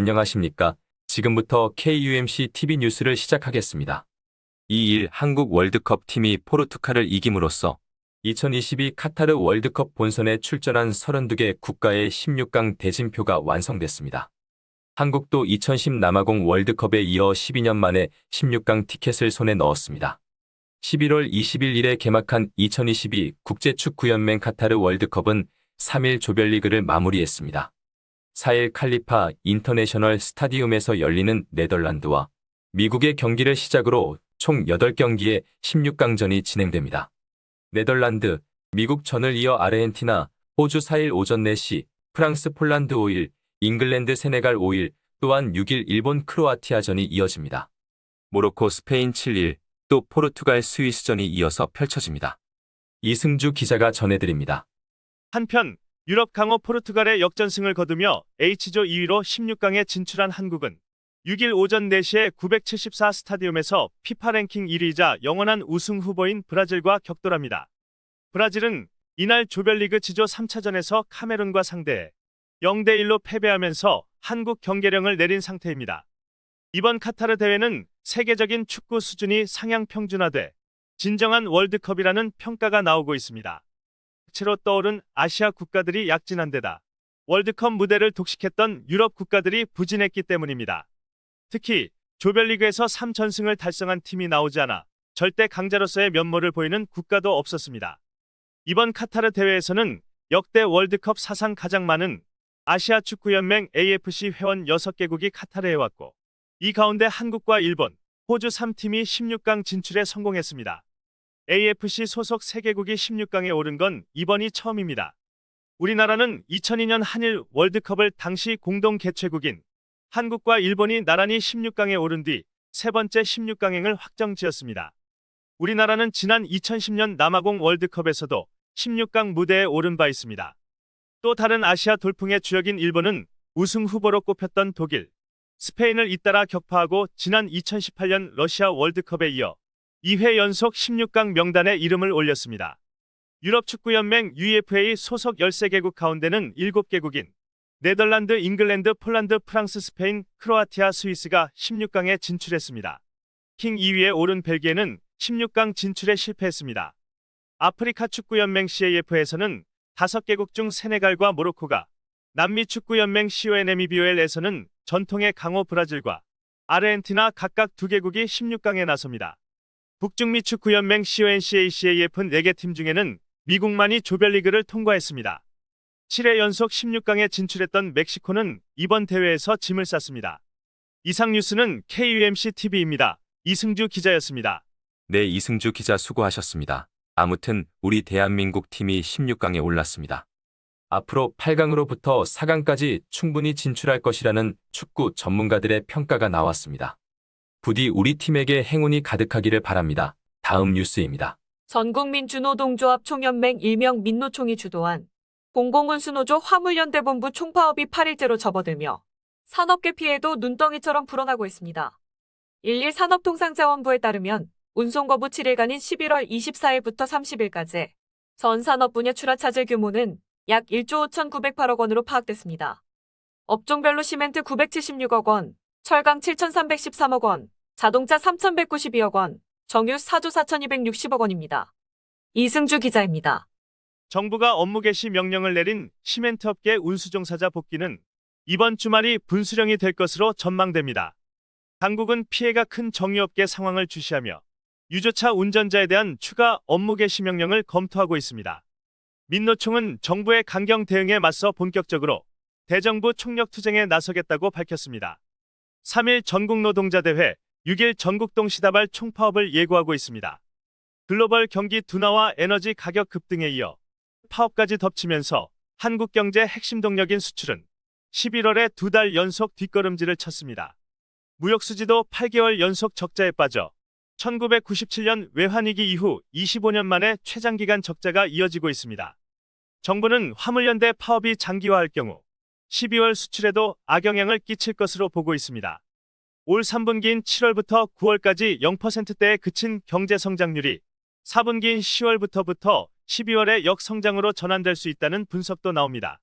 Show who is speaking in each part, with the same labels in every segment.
Speaker 1: 안녕하십니까. 지금부터 KUMC TV 뉴스를 시작하겠습니다. 2일 한국 월드컵 팀이 포르투갈을 이김으로써 2022 카타르 월드컵 본선에 출전한 32개 국가의 16강 대진표가 완성됐습니다. 한국도 2010 남아공 월드컵에 이어 12년 만에 16강 티켓을 손에 넣었습니다. 11월 21일에 개막한 2022 국제축구연맹 카타르 월드컵은 3일 조별리그를 마무리했습니다. 4일 칼리파 인터내셔널 스타디움에서 열리는 네덜란드와 미국의 경기를 시작으로 총 8경기의 16강전이 진행됩니다. 네덜란드, 미국 전을 이어 아르헨티나, 호주 4일 오전 4시, 프랑스 폴란드 5일, 잉글랜드 세네갈 5일, 또한 6일 일본 크로아티아전이 이어집니다. 모로코 스페인 7일, 또 포르투갈 스위스전이 이어서 펼쳐집니다. 이승주 기자가 전해드립니다.
Speaker 2: 한편 유럽 강호 포르투갈의 역전승을 거두며 H조 2위로 16강에 진출한 한국은 6일 오전 4시에 974 스타디움에서 피파 랭킹 1위이자 영원한 우승 후보인 브라질과 격돌합니다. 브라질은 이날 조별리그 지조 3차전에서 카메룬과 상대해 0대1로 패배하면서 한국 경계령을 내린 상태입니다. 이번 카타르 대회는 세계적인 축구 수준이 상향 평준화돼 진정한 월드컵이라는 평가가 나오고 있습니다. 채로 떠오른 아시아 국가들이 약진한 데다 월드컵 무대를 독식했던 유럽 국가들이 부진했기 때문입니다. 특히 조별리그에서 3전승을 달성한 팀이 나오지 않아 절대 강자로서의 면모를 보이는 국가도 없었습니다. 이번 카타르 대회에서는 역대 월드컵 사상 가장 많은 아시아 축구연맹 AFC 회원 6개국이 카타르에 왔고 이 가운데 한국과 일본, 호주 3팀이 16강 진출에 성공했습니다. AFC 소속 3개국이 16강에 오른 건 이번이 처음입니다. 우리나라는 2002년 한일 월드컵을 당시 공동 개최국인 한국과 일본이 나란히 16강에 오른 뒤 세 번째 16강행을 확정지었습니다. 우리나라는 지난 2010년 남아공 월드컵에서도 16강 무대에 오른 바 있습니다. 또 다른 아시아 돌풍의 주역인 일본은 우승 후보로 꼽혔던 독일, 스페인을 잇따라 격파하고 지난 2018년 러시아 월드컵에 이어 2회 연속 16강 명단에 이름을 올렸습니다. 유럽 축구연맹 UEFA 소속 13개국 가운데는 7개국인 네덜란드, 잉글랜드, 폴란드, 프랑스, 스페인, 크로아티아, 스위스가 16강에 진출했습니다. 킹 2위에 오른 벨기에는 16강 진출에 실패했습니다. 아프리카 축구연맹 CAF에서는 5개국 중 세네갈과 모로코가, 남미 축구연맹 CONMEBOL에서는 전통의 강호 브라질과 아르헨티나 각각 2개국이 16강에 나섭니다. 북중미 축구연맹 CONCACAF는 4개 팀 중에는 미국만이 조별리그를 통과했습니다. 7회 연속 16강에 진출했던 멕시코는 이번 대회에서 짐을 쌌습니다. 이상 뉴스는 KUMC TV입니다. 이승주 기자였습니다.
Speaker 1: 네, 이승주 기자 수고하셨습니다. 아무튼 우리 대한민국 팀이 16강에 올랐습니다. 앞으로 8강으로부터 4강까지 충분히 진출할 것이라는 축구 전문가들의 평가가 나왔습니다. 부디 우리 팀에게 행운이 가득하기를 바랍니다. 다음 뉴스입니다.
Speaker 3: 전국민 주노동조합 총연맹 일명 민노총이 주도한 공공운수노조 화물연대본부 총파업이 8일째로 접어들며 산업계 피해도 눈덩이처럼 불어나고 있습니다. 11 산업통상자원부에 따르면 운송거부 7일간인 11월 24일부터 30일까지 전 산업 분야 출하 차질 규모는 약 1조 5,908억 원으로 파악됐습니다. 업종별로 시멘트 976억 원, 철강 7,313억 원, 자동차 3,192억 원, 정유 4조 4,260억 원입니다. 이승주 기자입니다.
Speaker 2: 정부가 업무 개시 명령을 내린 시멘트 업계 운수종사자 복귀는 이번 주말이 분수령이 될 것으로 전망됩니다. 당국은 피해가 큰 정유업계 상황을 주시하며 유조차 운전자에 대한 추가 업무 개시 명령을 검토하고 있습니다. 민노총은 정부의 강경 대응에 맞서 본격적으로 대정부 총력 투쟁에 나서겠다고 밝혔습니다. 3일 전국노동자대회, 6일 전국동시다발 총파업을 예고하고 있습니다. 글로벌 경기 둔화와 에너지 가격 급등에 이어 파업까지 덮치면서 한국 경제 핵심 동력인 수출은 11월에 두 달 연속 뒷걸음질을 쳤습니다. 무역 수지도 8개월 연속 적자에 빠져 1997년 외환위기 이후 25년 만에 최장기간 적자가 이어지고 있습니다. 정부는 화물연대 파업이 장기화할 경우 12월 수출에도 악영향을 끼칠 것으로 보고 있습니다. 올 3분기인 7월부터 9월까지 0%대에 그친 경제 성장률이 4분기인 10월부터부터 12월에 역성장으로 전환될 수 있다는 분석도 나옵니다.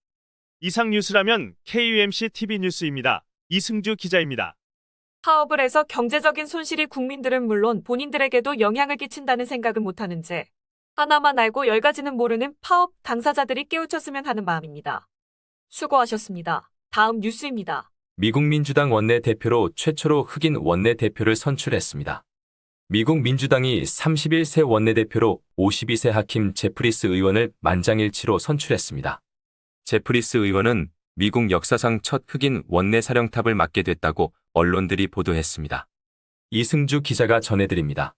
Speaker 2: 이상 뉴스라면 KUMC TV 뉴스입니다. 이승주 기자입니다.
Speaker 3: 파업을 해서 경제적인 손실이 국민들은 물론 본인들에게도 영향을 끼친다는 생각은 못하는지 하나만 알고 열 가지는 모르는 파업 당사자들이 깨우쳤으면 하는 마음입니다. 수고하셨습니다. 다음 뉴스입니다.
Speaker 1: 미국 민주당 원내대표로 최초로 흑인 원내대표를 선출했습니다. 미국 민주당이 31세 원내대표로 52세 하킴 제프리스 의원을 만장일치로 선출했습니다. 제프리스 의원은 미국 역사상 첫 흑인 원내 사령탑을 맡게 됐다고 언론들이 보도했습니다. 이승주 기자가 전해드립니다.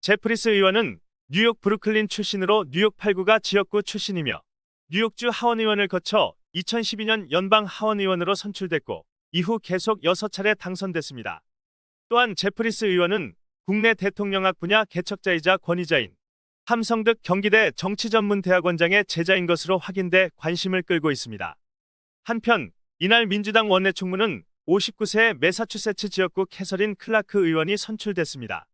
Speaker 2: 제프리스 의원은 뉴욕 브루클린 출신으로 뉴욕 8구가 지역구 출신이며 뉴욕주 하원의원을 거쳐 2012년 연방 하원의원으로 선출됐고 이후 계속 6차례 당선됐습니다. 또한 제프리스 의원은 국내 대통령학 분야 개척자이자 권위자인 함성득 경기대 정치전문대학원장의 제자인 것으로 확인돼 관심을 끌고 있습니다. 한편 이날 민주당 원내 총무는 59세 매사추세츠 지역구 캐서린 클라크 의원이 선출됐습니다.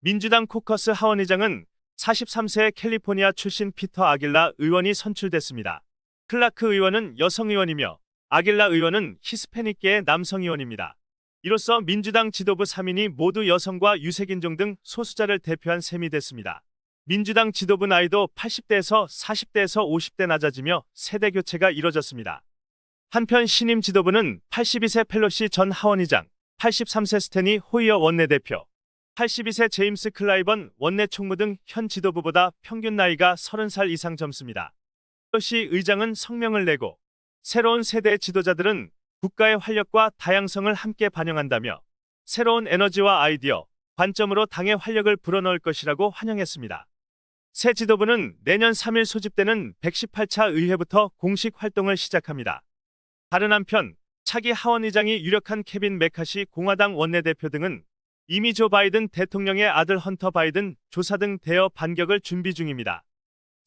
Speaker 2: 민주당 코커스 하원의장은 43세 캘리포니아 출신 피터 아길라 의원이 선출됐습니다. 클라크 의원은 여성 의원이며 아길라 의원은 히스패닉계의 남성 의원입니다. 이로써 민주당 지도부 3인이 모두 여성과 유색인종 등 소수자를 대표한 셈이 됐습니다. 민주당 지도부 나이도 80대에서 40대에서 50대 낮아지며 세대 교체가 이뤄졌습니다. 한편 신임 지도부는 82세 펠로시 전 하원의장, 83세 스테니 호이어 원내대표, 82세 제임스 클라이번 원내 총무 등 현 지도부보다 평균 나이가 30살 이상 젊습니다. 펠로시 의장은 성명을 내고 새로운 세대의 지도자들은 국가의 활력과 다양성을 함께 반영한다며 새로운 에너지와 아이디어, 관점으로 당의 활력을 불어넣을 것이라고 환영했습니다. 새 지도부는 내년 3일 소집되는 118차 의회부터 공식 활동을 시작합니다. 다른 한편 차기 하원의장이 유력한 케빈 메카시 공화당 원내대표 등은 이미 조 바이든 대통령의 아들 헌터 바이든 조사 등 대여 반격을 준비 중입니다.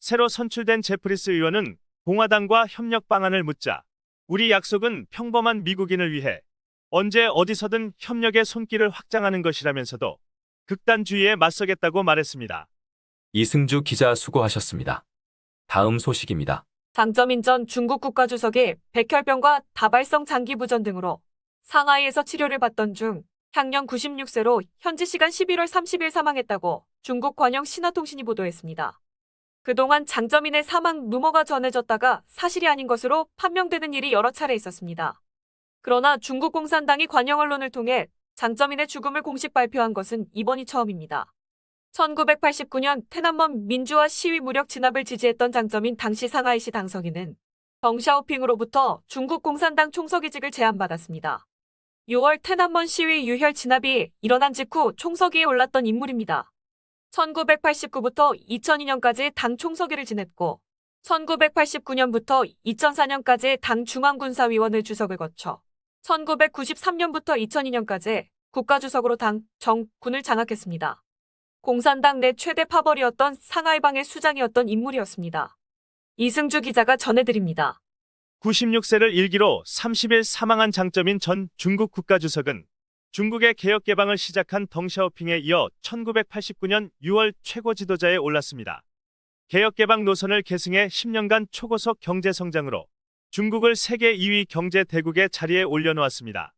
Speaker 2: 새로 선출된 제프리스 의원은 공화당과 협력 방안을 묻자 우리 약속은 평범한 미국인을 위해 언제 어디서든 협력의 손길을 확장하는 것이라면서도 극단주의에 맞서겠다고 말했습니다.
Speaker 1: 이승주 기자 수고하셨습니다. 다음 소식입니다.
Speaker 3: 장점인 전 중국 국가주석이 백혈병과 다발성 장기부전 등으로 상하이에서 치료를 받던 중 향년 96세로 현지 시간 11월 30일 사망했다고 중국 관영 신화통신이 보도했습니다. 그동안 장점인의 사망 루머가 전해졌다가 사실이 아닌 것으로 판명되는 일이 여러 차례 있었습니다. 그러나 중국 공산당이 관영 언론을 통해 장점인의 죽음을 공식 발표한 것은 이번이 처음입니다. 1989년 테난먼 민주화 시위 무력 진압을 지지했던 장점인 당시 상하이시 당성인은 덩샤오핑으로부터 중국 공산당 총서기직을 제안받았습니다. 6월 테난먼 시위 유혈 진압이 일어난 직후 총서기에 올랐던 인물입니다. 1989부터 2002년까지 당 총서기를 지냈고 1989년부터 2004년까지 당 중앙군사위원회 주석을 거쳐 1993년부터 2002년까지 국가주석으로 당, 정, 군을 장악했습니다. 공산당 내 최대 파벌이었던 상하이방의 수장이었던 인물이었습니다. 이승주 기자가 전해드립니다.
Speaker 2: 96세를 일기로 30일 사망한 장점인 전 중국 국가주석은 중국의 개혁 개방을 시작한 덩샤오핑에 이어 1989년 6월 최고 지도자에 올랐습니다. 개혁 개방 노선을 계승해 10년간 초고속 경제 성장으로 중국을 세계 2위 경제 대국의 자리에 올려놓았습니다.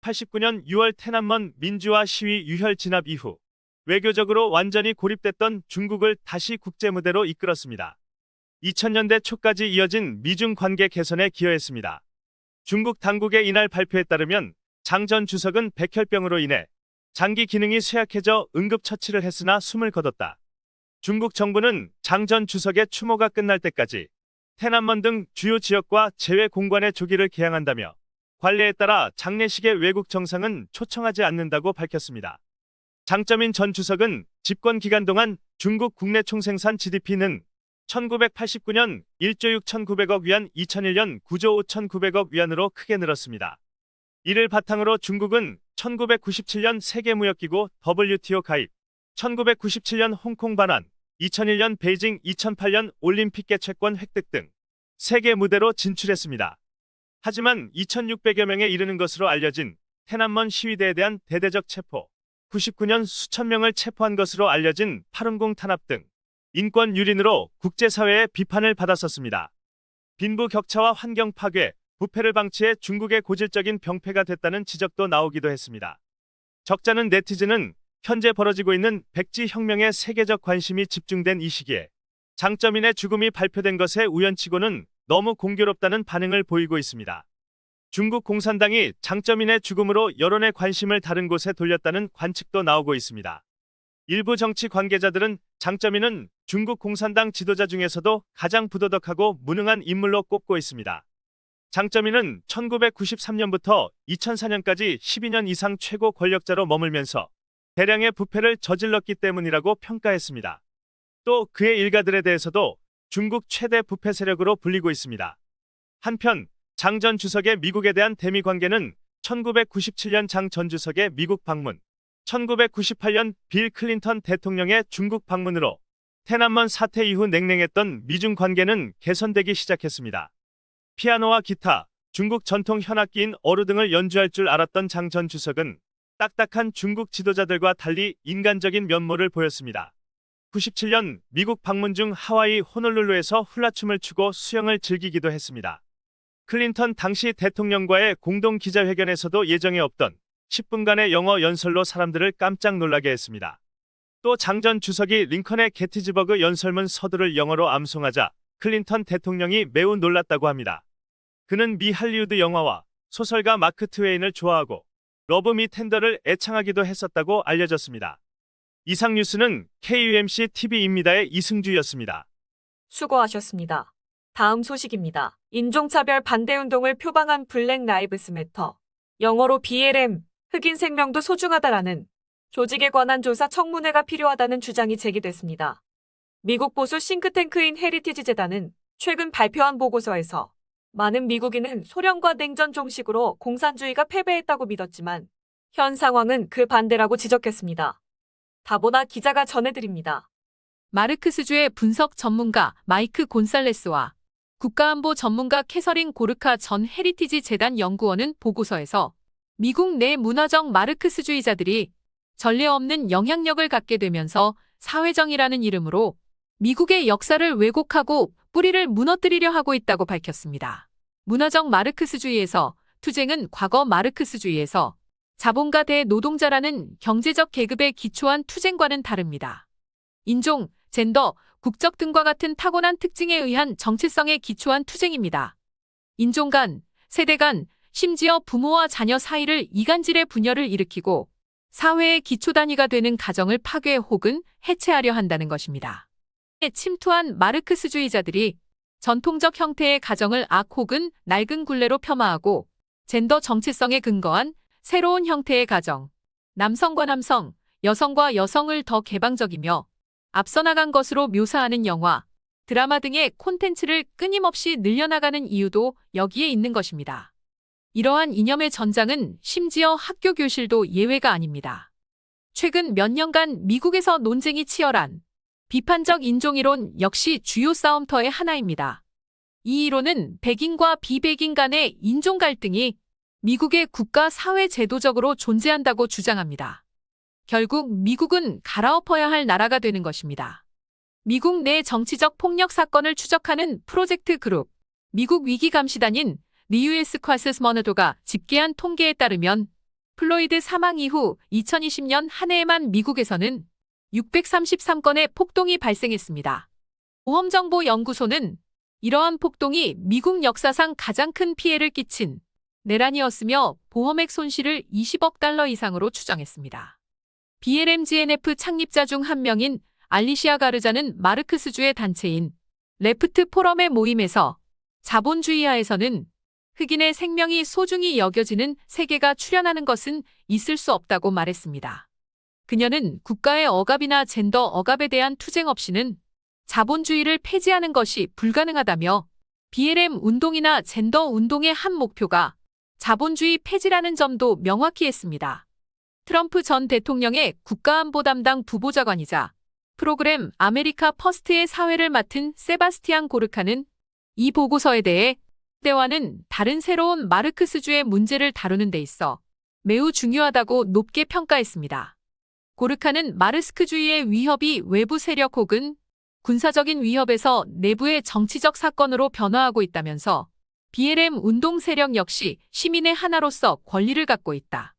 Speaker 2: 89년 6월 테난먼 민주화 시위 유혈 진압 이후 외교적으로 완전히 고립됐던 중국을 다시 국제 무대로 이끌었습니다. 2000년대 초까지 이어진 미중 관계 개선에 기여했습니다. 중국 당국의 이날 발표에 따르면 장 전 주석은 백혈병으로 인해 장기 기능이 쇠약해져 응급처치를 했으나 숨을 거뒀다. 중국 정부는 장 전 주석의 추모가 끝날 때까지 테난먼 등 주요 지역과 제외 공관의 조기를 개항한다며 관례에 따라 장례식의 외국 정상은 초청하지 않는다고 밝혔습니다. 장점인 전 주석은 집권 기간 동안 중국 국내 총생산 GDP는 1989년 1조 6,900억 위안, 2001년 9조 5,900억 위안으로 크게 늘었습니다. 이를 바탕으로 중국은 1997년 세계무역기구 WTO 가입, 1997년 홍콩 반환, 2001년 베이징, 2008년 올림픽 개최권 획득 등 세계 무대로 진출했습니다. 하지만 2,600여 명에 이르는 것으로 알려진 테난먼 시위대에 대한 대대적 체포, 99년 수천 명을 체포한 것으로 알려진 파룬공 탄압 등 인권 유린으로 국제사회의 비판을 받았었습니다. 빈부 격차와 환경 파괴, 부패를 방치해 중국의 고질적인 병폐가 됐다는 지적도 나오기도 했습니다. 적잖은 네티즌은 현재 벌어지고 있는 백지 혁명에 세계적 관심이 집중된 이 시기에 장점인의 죽음이 발표된 것에 우연치고는 너무 공교롭다는 반응을 보이고 있습니다. 중국 공산당이 장점인의 죽음으로 여론의 관심을 다른 곳에 돌렸다는 관측도 나오고 있습니다. 일부 정치 관계자들은 장점인은 중국 공산당 지도자 중에서도 가장 부도덕하고 무능한 인물로 꼽고 있습니다. 장점인은 1993년부터 2004년까지 12년 이상 최고 권력자로 머물면서 대량의 부패를 저질렀기 때문이라고 평가했습니다. 또 그의 일가들에 대해서도 중국 최대 부패 세력으로 불리고 있습니다. 한편 장 전 주석의 미국에 대한 대미 관계는 1997년 장 전 주석의 미국 방문, 1998년 빌 클린턴 대통령의 중국 방문으로 테난먼 사태 이후 냉랭했던 미중 관계는 개선되기 시작했습니다. 피아노와 기타, 중국 전통 현악기인 어루 등을 연주할 줄 알았던 장 전 주석은 딱딱한 중국 지도자들과 달리 인간적인 면모를 보였습니다. 97년 미국 방문 중 하와이 호놀룰루에서 훌라춤을 추고 수영을 즐기기도 했습니다. 클린턴 당시 대통령과의 공동 기자회견에서도 예정에 없던 10분간의 영어 연설로 사람들을 깜짝 놀라게 했습니다. 또 장 전 주석이 링컨의 게티즈버그 연설문 서두를 영어로 암송하자 클린턴 대통령이 매우 놀랐다고 합니다. 그는 미 할리우드 영화와 소설가 마크 트웨인을 좋아하고 러브 미 텐더를 애창하기도 했었다고 알려졌습니다. 이상 뉴스는 KUMC TV입니다의 이승주였습니다.
Speaker 3: 수고하셨습니다. 다음 소식입니다. 인종차별 반대운동을 표방한 블랙 라이브스 매터. 영어로 BLM, 흑인 생명도 소중하다라는 조직에 관한 조사 청문회가 필요하다는 주장이 제기됐습니다. 미국 보수 싱크탱크인 헤리티지 재단은 최근 발표한 보고서에서 많은 미국인은 소련과 냉전 종식으로 공산주의가 패배했다고 믿었지만 현 상황은 그 반대라고 지적했습니다. 다보나 기자가 전해드립니다.
Speaker 4: 마르크스주의 분석 전문가 마이크 곤살레스와 국가안보 전문가 캐서린 고르카 전 헤리티지 재단 연구원은 보고서에서 미국 내 문화적 마르크스주의자들이 전례 없는 영향력을 갖게 되면서 사회정의라는 이름으로 미국의 역사를 왜곡하고 뿌리를 무너뜨리려 하고 있다고 밝혔습니다. 문화적 마르크스주의에서 투쟁은 과거 마르크스주의에서 자본가 대 노동자라는 경제적 계급에 기초한 투쟁과는 다릅니다. 인종, 젠더, 국적 등과 같은 타고난 특징에 의한 정체성에 기초한 투쟁입니다. 인종 간, 세대 간, 심지어 부모와 자녀 사이를 이간질의 분열을 일으키고 사회의 기초 단위가 되는 가정을 파괴 혹은 해체하려 한다는 것입니다. 침투한 마르크스주의자들이 전통적 형태의 가정을 악 혹은 낡은 굴레로 폄하하고 젠더 정체성에 근거한 새로운 형태의 가정, 남성과 남성, 여성과 여성을 더 개방적이며 앞서 나간 것으로 묘사하는 영화, 드라마 등의 콘텐츠를 끊임없이 늘려나가는 이유도 여기에 있는 것입니다. 이러한 이념의 전장은 심지어 학교 교실도 예외가 아닙니다. 최근 몇 년간 미국에서 논쟁이 치열한 비판적 인종이론 역시 주요 싸움터의 하나입니다. 이 이론은 백인과 비백인 간의 인종 갈등이 미국의 국가 사회 제도적으로 존재한다고 주장합니다. 결국 미국은 갈아엎어야 할 나라가 되는 것입니다. 미국 내 정치적 폭력 사건을 추적하는 프로젝트 그룹, 미국 위기 감시단인 리유에스 콰스스 머너도가 집계한 통계에 따르면 플로이드 사망 이후 2020년 한 해에만 미국에서는 633건의 폭동이 발생했습니다. 보험정보연구소는 이러한 폭동이 미국 역사상 가장 큰 피해를 끼친 내란이었으며 보험액 손실을 20억 달러 이상으로 추정했습니다. BLMGNF 창립자 중 한 명인 알리시아 가르자는 마르크스주의 단체인 레프트 포럼의 모임에서 자본주의하에서는 흑인의 생명이 소중히 여겨지는 세계가 출현하는 것은 있을 수 없다고 말했습니다. 그녀는 국가의 억압이나 젠더 억압에 대한 투쟁 없이는 자본주의를 폐지하는 것이 불가능하다며 BLM 운동이나 젠더 운동의 한 목표가 자본주의 폐지라는 점도 명확히 했습니다. 트럼프 전 대통령의 국가안보 담당 부보좌관이자 프로그램 아메리카 퍼스트의 사회를 맡은 세바스티안 고르카는 이 보고서에 대해 때와는 다른 새로운 마르크스주의 문제를 다루는 데 있어 매우 중요하다고 높게 평가했습니다. 고르카는 마르스크주의의 위협이 외부 세력 혹은 군사적인 위협에서 내부의 정치적 사건으로 변화하고 있다면서 BLM 운동 세력 역시 시민의 하나로서 권리를 갖고 있다.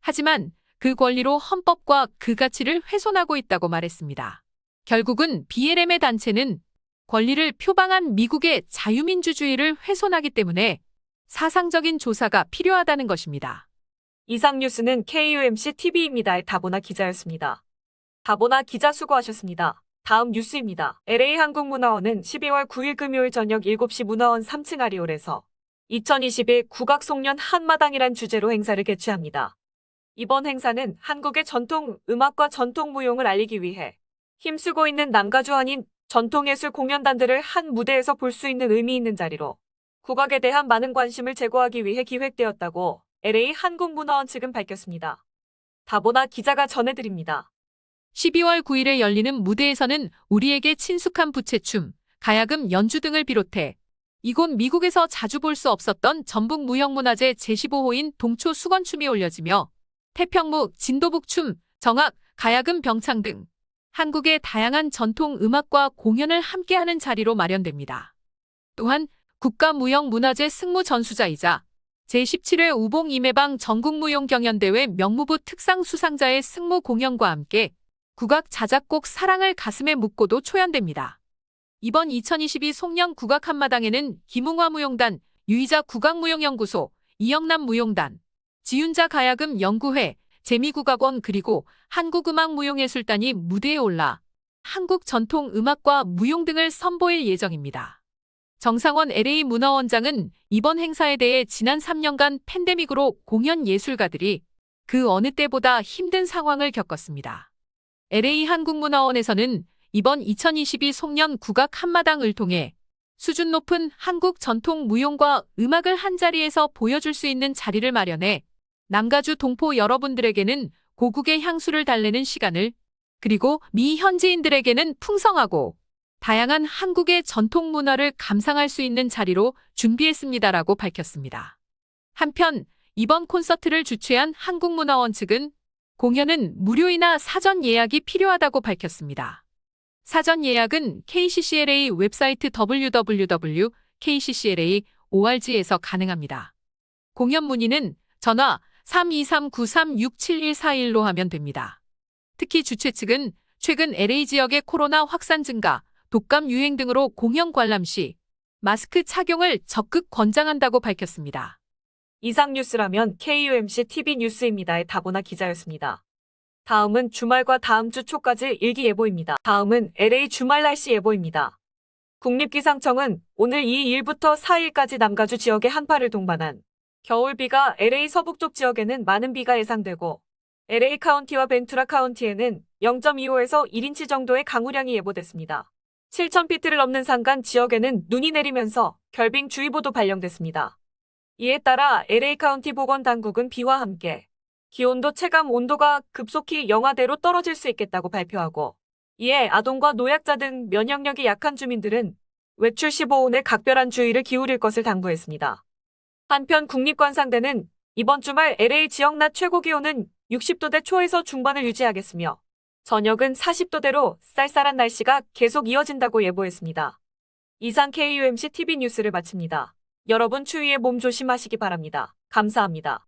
Speaker 4: 하지만 그 권리로 헌법과 그 가치를 훼손하고 있다고 말했습니다. 결국은 BLM의 단체는 권리를 표방한 미국의 자유민주주의를 훼손하기 때문에 사상적인 조사가 필요하다는 것입니다.
Speaker 3: 이상 뉴스는 KUMC TV입니다의 다보나 기자였습니다. 다보나 기자 수고하셨습니다. 다음 뉴스입니다. LA 한국문화원은 12월 9일 금요일 저녁 7시 문화원 3층 아리올에서 2021 국악송년 한마당이란 주제로 행사를 개최합니다. 이번 행사는 한국의 전통 음악과 전통 무용을 알리기 위해 힘쓰고 있는 남가주 아닌 전통예술 공연단들을 한 무대에서 볼 수 있는 의미 있는 자리로 국악에 대한 많은 관심을 제고하기 위해 기획되었다고 LA 한국문화원 측은 밝혔습니다. 다보나 기자가 전해드립니다.
Speaker 4: 12월 9일에 열리는 무대에서는 우리에게 친숙한 부채춤, 가야금 연주 등을 비롯해 이곳 미국에서 자주 볼 수 없었던 전북 무형문화재 제15호인 동초 수건춤이 올려지며 태평무, 진도북춤, 정악, 가야금 병창 등 한국의 다양한 전통 음악과 공연을 함께하는 자리로 마련됩니다. 또한 국가무형문화재 승무 전수자이자 제17회 우봉 임해방 전국무용경연대회 명무부 특상 수상자의 승무 공연과 함께 국악 자작곡 사랑을 가슴에 묻고도 초연됩니다. 이번 2022 송년 국악 한마당에는 김웅화 무용단, 유이자 국악무용연구소, 이영남 무용단, 지윤자 가야금 연구회, 재미국악원 그리고 한국음악무용예술단이 무대에 올라 한국 전통 음악과 무용 등을 선보일 예정입니다. 정상원 LA 문화원장은 이번 행사에 대해 지난 3년간 팬데믹으로 공연 예술가들이 그 어느 때보다 힘든 상황을 겪었습니다. LA 한국문화원에서는 이번 2022 송년 국악 한마당을 통해 수준 높은 한국 전통 무용과 음악을 한자리에서 보여줄 수 있는 자리를 마련해 남가주 동포 여러분들에게는 고국의 향수를 달래는 시간을 그리고 미 현지인들에게는 풍성하고 다양한 한국의 전통 문화를 감상할 수 있는 자리로 준비했습니다라고 밝혔습니다. 한편 이번 콘서트를 주최한 한국문화원 측은 공연은 무료이나 사전 예약이 필요하다고 밝혔습니다. 사전 예약은 KCCLA 웹사이트 www.kccla.org에서 가능합니다. 공연 문의는 전화 3239367141로 하면 됩니다. 특히 주최 측은 최근 LA 지역의 코로나 확산 증가, 독감 유행 등으로 공연 관람 시 마스크 착용을 적극 권장한다고 밝혔습니다.
Speaker 3: 이상 뉴스라면 KUMC TV 뉴스입니다의 다보나 기자였습니다. 다음은 주말과 다음 주 초까지 일기예보입니다. 다음은 LA 주말 날씨 예보입니다. 국립기상청은 오늘 2일부터 4일까지 남가주 지역에 한파를 동반한 겨울비가 LA 서북쪽 지역에는 많은 비가 예상되고 LA 카운티와 벤투라 카운티에는 0.25에서 1인치 정도의 강우량이 예보됐습니다. 7,000피트를 넘는 산간 지역에는 눈이 내리면서 결빙주의보도 발령됐습니다. 이에 따라 LA 카운티 보건 당국은 비와 함께 기온도 체감 온도가 급속히 영하대로 떨어질 수 있겠다고 발표하고 이에 아동과 노약자 등 면역력이 약한 주민들은 외출 시 보온에 각별한 주의를 기울일 것을 당부했습니다. 한편 국립관상대는 이번 주말 LA 지역 낮 최고 기온은 60도대 초에서 중반을 유지하겠으며 저녁은 40도대로 쌀쌀한 날씨가 계속 이어진다고 예보했습니다. 이상 KUMC TV 뉴스를 마칩니다. 여러분 추위에 몸 조심하시기 바랍니다. 감사합니다.